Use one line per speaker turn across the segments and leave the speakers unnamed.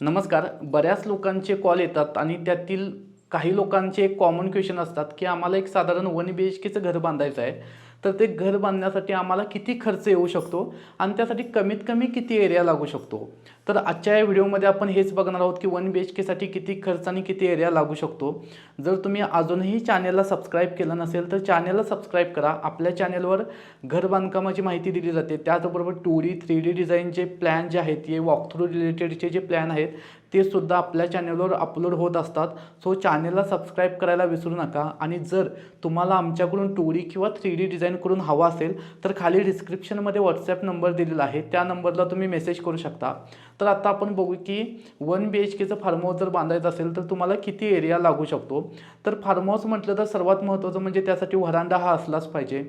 नमस्कार. बऱ्याच लोकांचे कॉल येतात आणि त्यातील काही लोकांचे एक कॉमन क्वेश्चन असतात की आम्हाला एक साधारण वन बी एच केचं घर बांधायचं आहे. तर ते घर बांधण्यासाठी आम्हाला किती खर्च येऊ शकतो? आणि त्यासाठी कमीत कमी किती एरिया लागू शकतो? तर आजच्या या व्हिडिओमध्ये आपण हेच बघणार आहोत की वन बी एच केसाठी किती खर्च आणि किती एरिया लागू शकतो. जर तुम्ही अजूनही चॅनेलला सबस्क्राईब केलं नसेल तर चॅनेलला सबस्क्राईब करा. आपल्या चॅनेलवर घर बांधकामाची माहिती दिली जाते. त्याचबरोबर टू डी थ्री डी डिझाईनचे प्लॅन जे आहेत हे वॉकथ्रू रिलेटेडचे जे प्लॅन आहेत ते सुद्धा आपल्या चॅनेलवर अपलोड होत असतात. सो चॅनेलला सबस्क्राईब करायला विसरू नका. आणि जर तुम्हाला आमच्याकडून टू डी किंवा थ्री डी डिझाईन करून हवा असेल तर खाली डिस्क्रिप्शनमध्ये व्हॉट्सॲप नंबर दिलेला आहे. त्या नंबरला तुम्ही मेसेज करू शकता. तर आता आपण बघू की वन बी एच केचं फार्म हाऊस जर बांधायचं असेल तर तुम्हाला किती एरिया लागू शकतो? तर फार्म हाऊस म्हटलं तर सर्वात महत्त्वाचं म्हणजे त्यासाठी व्हरांडा हा असलाच पाहिजे.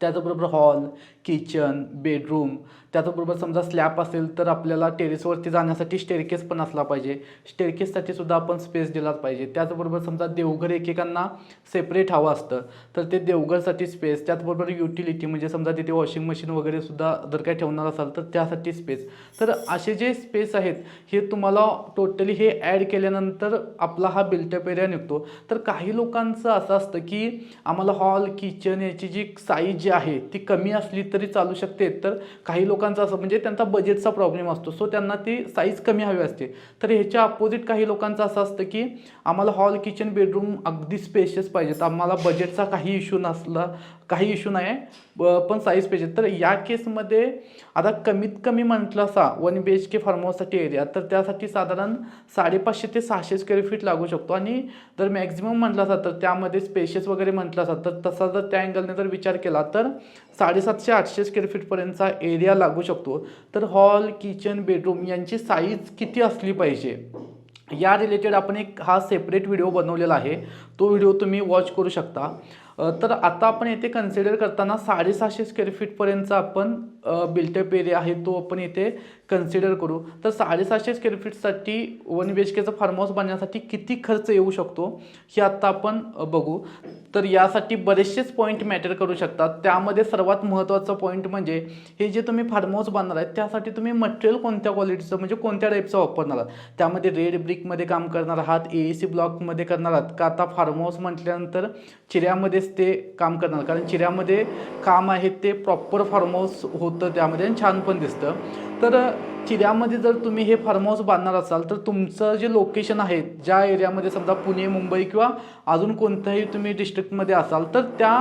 त्याचबरोबर हॉल किचन बेडरूम त्याचबरोबर समजा स्लॅब असेल तर आपल्याला टेरेसवरती जाण्यासाठी स्टेरकेस पण असला पाहिजे. स्टेरकेससाठी सुद्धा आपण स्पेस दिलाच पाहिजे. त्याचबरोबर समजा देवघर एकेकांना सेपरेट हवं असतं तर ते देवघरसाठी स्पेस त्याचबरोबर युटिलिटी म्हणजे समजा तिथे वॉशिंग मशीन वगैरे सुद्धा जर काय ठेवणार असाल तर त्यासाठी स्पेस तर असे जे स्पेस आहेत हे तुम्हाला टोटली हे ॲड केल्यानंतर आपला हा बिल्टअप एरिया निघतो. तर काही लोकांचं असं असतं की आम्हाला हॉल किचन याची जी साईज जी आहे ती कमी असली तरी चालू शकते. तर काही लोक लोकांचा असं म्हणजे त्यांचा बजेटचा प्रॉब्लेम असतो. सो त्यांना ती साईज कमी हवी असते. तर ह्याच्या अपोजिट काही लोकांचं असं असतं की आम्हाला हॉल किचन बेडरूम अगदी स्पेशियस पाहिजेत. आम्हाला बजेटचा काही इश्यू नसला काही इश्यू नाही आहे ब- पण साईज पाहिजे तर या केसमध्ये आता कमीत कमी म्हटलं असा one B H K farm हाऊससाठी area तर त्यासाठी साधारण साडेपाचशे ते सहाशे स्क्वेअर फीट लागू शकतो. आणि जर मॅक्झिमम म्हटलं असा तर त्यामध्ये स्पेशस वगैरे म्हटलं असा तर तसा जर त्या अँगलने जर विचार केला तर साडेसातशे आठशे स्क्वेअर फीटपर्यंतचा एरिया लागू शकतो तर हॉल किचन बेडरूम यांची साईज किती असली पाहिजे? या रिलेटेड आपण एक हा सेपरेट व्हिडिओ बनवलेला आहे. तो व्हिडिओ तुम्ही वॉच करू शकता. तर आता आपण येथे कन्सिडर करताना साडेसहाशे स्क्वेअर फीटपर्यंतचा आपण बिल्टअप एरिया आहे तो आपण येथे कन्सिडर करू. तर साडेसहाशे स्क्वेअर फीटसाठी वन बी एच केचं फार्म हाऊस बांधण्यासाठी किती खर्च येऊ शकतो हे आत्ता आपण बघू. तर यासाठी बरेचसेच पॉईंट मॅटर करू शकतात. त्यामध्ये सर्वात महत्त्वाचा पॉईंट म्हणजे हे जे तुम्ही फार्म हाऊस बांधणार आहेत त्यासाठी तुम्ही मटेरियल कोणत्या क्वालिटीचं म्हणजे कोणत्या टाईपचं वापरणार आहात? त्यामध्ये रेड ब्रिकमध्ये काम करणार आहात ए सी ब्लॉकमध्ये करणार आहात. का आता फार्म हाऊस म्हटल्यानंतर चिऱ्यामध्येच ते काम करणार. कारण चिऱ्यामध्ये काम आहे ते प्रॉपर फार्म हाऊस होतं त्यामध्ये आणि छान पण दिसतं. तर चिऱ्यामध्ये जर तुम्ही हे फार्म हाऊस बांधणार असाल तर तुमचं जे लोकेशन आहे ज्या एरियामध्ये समजा पुणे मुंबई किंवा अजून कोणत्याही तुम्ही डिस्ट्रिक्टमध्ये असाल तर त्या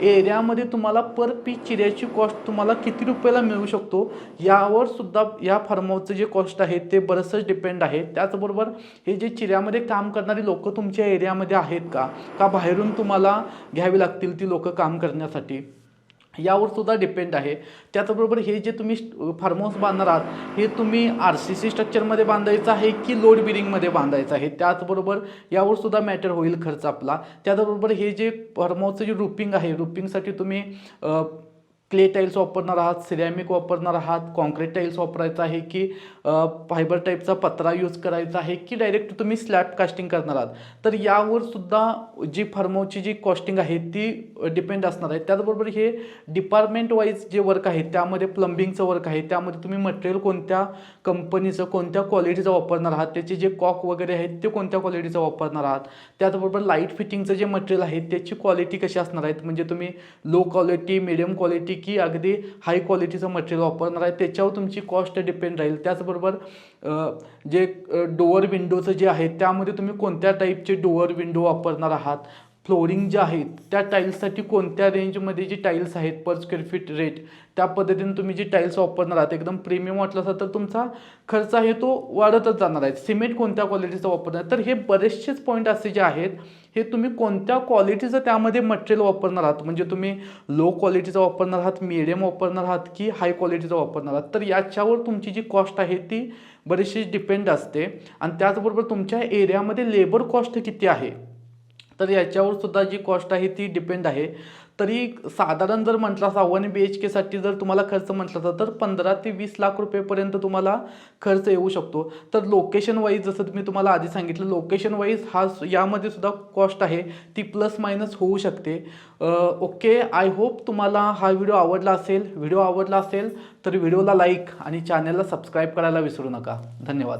एरियामध्ये तुम्हाला पर पीस चिऱ्याची कॉस्ट तुम्हाला किती रुपयाला मिळू शकतो? यावर सुद्धा या फार्म हाऊसचं जे कॉस्ट आहे ते बरंचसं डिपेंड आहे. त्याचबरोबर हे जे चिऱ्यामध्ये काम करणारी लोकं तुमच्या एरियामध्ये आहेत का? का बाहेरून तुम्हाला घ्यावी लागतील ती लोकं काम करण्यासाठी? यावर सुद्धा डिपेंड आहे. त्याचबरोबर हे जे तुम्ही फार्म हाऊस बांधणार आहात हे तुम्ही आर सी सी स्ट्रक्चरमध्ये बांधायचं आहे की लोड बिरिंगमध्ये बांधायचं आहे? त्याचबरोबर यावर सुद्धा मॅटर होईल खर्च आपला. त्याचबरोबर हे जे फार्म हाऊसचं जे रुपिंग आहे रुपिंगसाठी तुम्ही क्ले टाईल्स वापरणार आहात सिरॅमिक वापरणार आहात कॉन्क्रीट टाईल्स वापरायचं आहे की फायबर टाईपचा पत्रा यूज करायचा आहे की डायरेक्ट तुम्ही स्लॅब कास्टिंग करणार आहात? तर यावर सुद्धा जी फार्मोची जी कॉस्टिंग आहे ती डिपेंड असणार आहे. त्याचबरोबर हे डिपार्टमेंट वाईज जे वर्क आहे त्यामध्ये प्लंबिंगचं वर्क आहे त्यामध्ये तुम्ही मटेरियल कोणत्या कंपनीचं कोणत्या क्वालिटीचं वापरणार आहात त्याचे जे कॉक वगैरे आहेत ते कोणत्या क्वालिटीचं वापरणार आहात? त्याचबरोबर लाइट फिटिंगचं जे मटेरियल आहे त्याची क्वालिटी कशी असणार आहेत? म्हणजे तुम्ही लो क्वालिटी मिडियम क्वालिटी की अगदी हाय क्वालिटीचं मटेरियल वापरणार आहे. त्याच्यावर तुमची कॉस्ट डिपेंड राहील. त्याचबरोबर जे डोअर विंडोचं जे आहे त्यामध्ये तुम्ही कोणत्या टाईपचे डोअर विंडो वापरणार आहात? फ्लोरिंग जे आहेत त्या टाईल्ससाठी कोणत्या रेंजमध्ये जी टाईल्स आहेत पर स्क्वेअर फीट रेट त्या पद्धतीने तुम्ही जी टाईल्स वापरणार आहात एकदम प्रीमियम वाटलं असाल तर तुमचा खर्च आहे तो वाढतच जाणार आहे. सिमेंट कोणत्या क्वालिटीचा वापरणार? तर हे बरेचसेच पॉईंट असे जे आहेत हे तुम्ही कोणत्या क्वालिटीचं त्यामध्ये मटेरियल वापरणार आहात? म्हणजे तुम्ही लो क्वालिटीचा वापरणार आहात मिडियम वापरणार आहात की हाय क्वालिटीचा वापरणार आहात? तर याच्यावर तुमची जी कॉस्ट आहे ती बरीचशी डिपेंड असते. आणि त्याचबरोबर तुमच्या एरियामध्ये लेबर कॉस्ट किती आहे? तर याच्यावर सुद्धा जी कॉस्ट आहे ती डिपेंड आहे. तरी साधारण जर म्हटलं असा वन बी एच केसाठी जर तुम्हाला खर्च म्हटला असा तर पंधरा ते वीस लाख रुपयेपर्यंत तुम्हाला खर्च येऊ शकतो. तर लोकेशन वाईज जसं मी तुम्हाला आधी सांगितलं लोकेशन वाईज हा यामध्ये सुद्धा कॉस्ट आहे. ती प्लस मायनस होऊ शकते. ओके आय होप तुम्हाला हा व्हिडिओ आवडला असेल. व्हिडिओ आवडला असेल तर व्हिडिओला लाईक आणि चॅनलला सबस्क्राईब करायला विसरू नका. धन्यवाद.